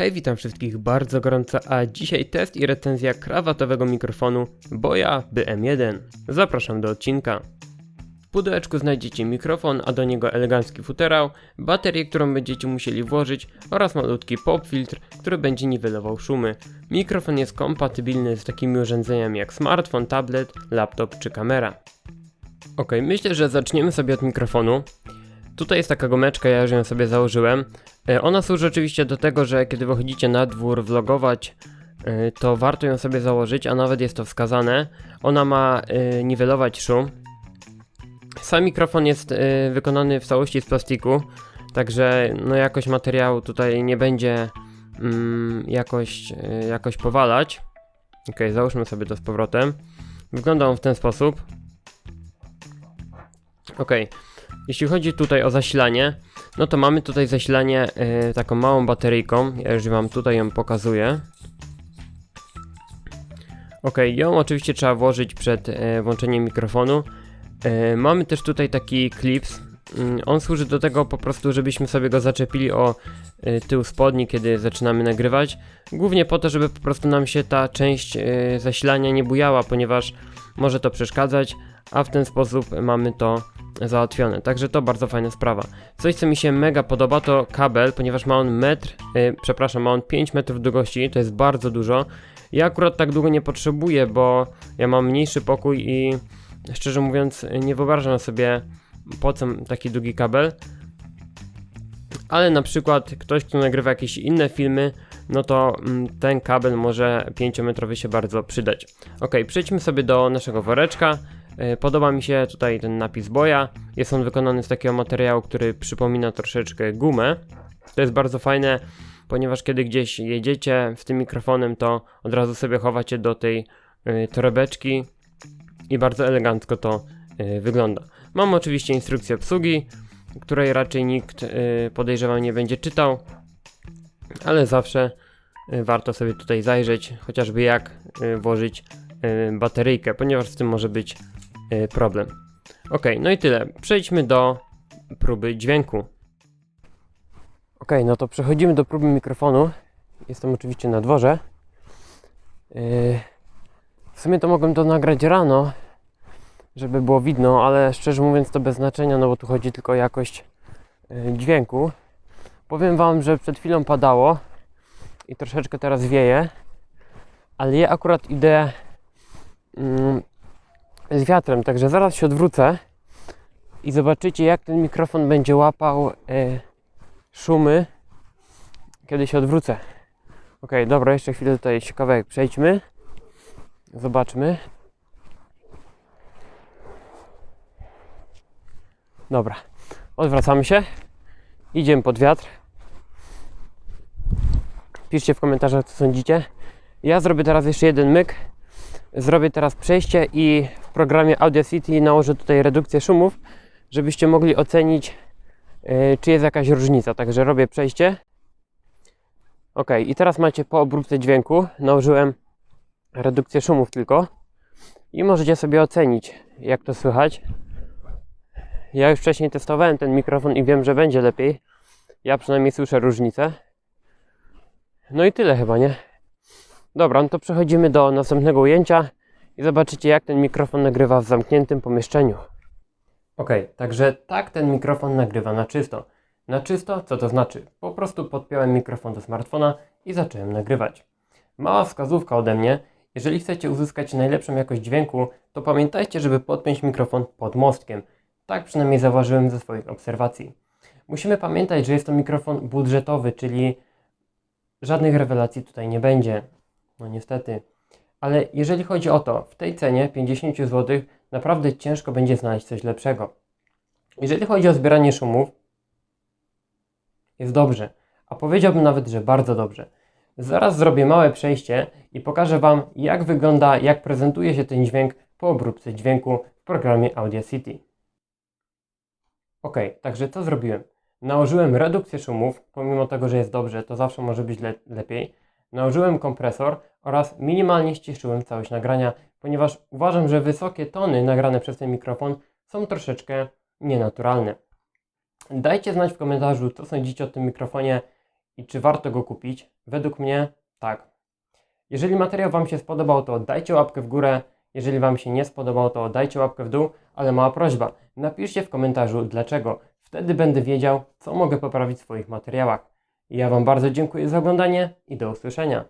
Hej, witam wszystkich bardzo gorąco, a dzisiaj test i recenzja krawatowego mikrofonu Boya BM1. Zapraszam do odcinka. W pudełeczku znajdziecie mikrofon, a do niego elegancki futerał, baterię, którą będziecie musieli włożyć oraz malutki pop filtr, który będzie niwelował szumy. Mikrofon jest kompatybilny z takimi urządzeniami jak smartfon, tablet, laptop czy kamera. Ok, myślę, że zaczniemy sobie od mikrofonu. Tutaj jest taka gumeczka, ja już ją sobie założyłem. E, Ona służy oczywiście do tego, że kiedy wychodzicie na dwór vlogować, e, to warto ją sobie założyć, a nawet jest to wskazane. Ona ma e, niwelować szum. Sam mikrofon jest wykonany w całości z plastiku, także no jakość materiału tutaj nie będzie mm, jakoś, jakoś powalać. Ok, załóżmy sobie to z powrotem. Wygląda on w ten sposób. Ok, jeśli chodzi tutaj o zasilanie, no to mamy tutaj zasilanie y, taką małą bateryjką. Ja już wam tutaj ją pokazuję. Ok, ją oczywiście trzeba włożyć przed y, włączeniem mikrofonu. Y, mamy też tutaj taki klips. Mm, on służy do tego po prostu, żebyśmy sobie go zaczepili o y, tył spodni, kiedy zaczynamy nagrywać. Głównie po to, żeby po prostu nam się ta część y, zasilania nie bujała, ponieważ może to przeszkadzać, a w ten sposób mamy to załatwione. Także to bardzo fajna sprawa. Coś, co mi się mega podoba, to kabel, ponieważ ma on metr, y, przepraszam, ma on 5 metrów długości, to jest bardzo dużo. Ja akurat tak długo nie potrzebuję, bo ja mam mniejszy pokój i szczerze mówiąc nie wyobrażam sobie po co taki długi kabel. Ale na przykład ktoś, kto nagrywa jakieś inne filmy, no to mm, ten kabel może 5-metrowy się bardzo przydać. Ok, przejdźmy sobie do naszego woreczka. E, Podoba mi się tutaj ten napis boja. Jest on wykonany z takiego materiału, który przypomina troszeczkę gumę. To jest bardzo fajne, ponieważ kiedy gdzieś jedziecie z tym mikrofonem, to od razu sobie chowacie do tej y, torebeczki i bardzo elegancko to y, wygląda. Mam oczywiście instrukcję obsługi, której raczej nikt podejrzewam nie będzie czytał, ale zawsze warto sobie tutaj zajrzeć, chociażby jak włożyć bateryjkę, ponieważ z tym może być problem. Ok, no i tyle. Przejdźmy do próby dźwięku. Ok, no to przechodzimy do próby mikrofonu. Jestem oczywiście na dworze. Yy, w sumie to mogłem to nagrać rano, żeby było widno, ale szczerze mówiąc to bez znaczenia, no bo tu chodzi tylko o jakość yy, dźwięku. Powiem Wam, że przed chwilą padało i troszeczkę teraz wieje, ale ja akurat idę mm, z wiatrem, także zaraz się odwrócę i zobaczycie jak ten mikrofon będzie łapał yy, szumy, kiedy się odwrócę. Ok, dobra, jeszcze chwilę tutaj się kawałek przejdźmy. Zobaczmy. Dobra, odwracamy się. Idziemy pod wiatr. Piszcie w komentarzach, co sądzicie. Ja zrobię teraz jeszcze jeden myk. Zrobię teraz przejście i w programie Audacity nałożę tutaj redukcję szumów, żebyście mogli ocenić, yy, czy jest jakaś różnica. Także robię przejście. Ok, i teraz macie po obróbce dźwięku. Nałożyłem redukcję szumów tylko. I możecie sobie ocenić, jak to słychać. Ja już wcześniej testowałem ten mikrofon i wiem, że będzie lepiej. Ja przynajmniej słyszę różnicę. No i tyle chyba, nie? Dobra, no to przechodzimy do następnego ujęcia i zobaczycie, jak ten mikrofon nagrywa w zamkniętym pomieszczeniu. Ok, także tak ten mikrofon nagrywa na czysto. Na czysto, co to znaczy? Po prostu podpiąłem mikrofon do smartfona i zacząłem nagrywać. Mała wskazówka ode mnie. Jeżeli chcecie uzyskać najlepszą jakość dźwięku, to pamiętajcie, żeby podpiąć mikrofon pod mostkiem. Tak przynajmniej zauważyłem ze swoich obserwacji. Musimy pamiętać, że jest to mikrofon budżetowy, czyli żadnych rewelacji tutaj nie będzie. No niestety. Ale jeżeli chodzi o to, w tej cenie 50 zł naprawdę ciężko będzie znaleźć coś lepszego. Jeżeli chodzi o zbieranie szumów, jest dobrze, a powiedziałbym nawet, że bardzo dobrze. Zaraz zrobię małe przejście i pokażę Wam, jak wygląda, jak prezentuje się ten dźwięk po obróbce dźwięku w programie Audacity. Ok, także co zrobiłem? Nałożyłem redukcję szumów, pomimo tego, że jest dobrze, to zawsze może być le lepiej. Nałożyłem kompresor oraz minimalnie ściszyłem całość nagrania, ponieważ uważam, że wysokie tony nagrane przez ten mikrofon są troszeczkę nienaturalne. Dajcie znać w komentarzu, co sądzicie o tym mikrofonie i czy warto go kupić? Według mnie tak. Jeżeli materiał Wam się spodobał, to dajcie łapkę w górę. Jeżeli Wam się nie spodobał, to dajcie łapkę w dół, ale mała prośba, napiszcie w komentarzu dlaczego. Wtedy będę wiedział, co mogę poprawić w swoich materiałach. Ja Wam bardzo dziękuję za oglądanie i do usłyszenia.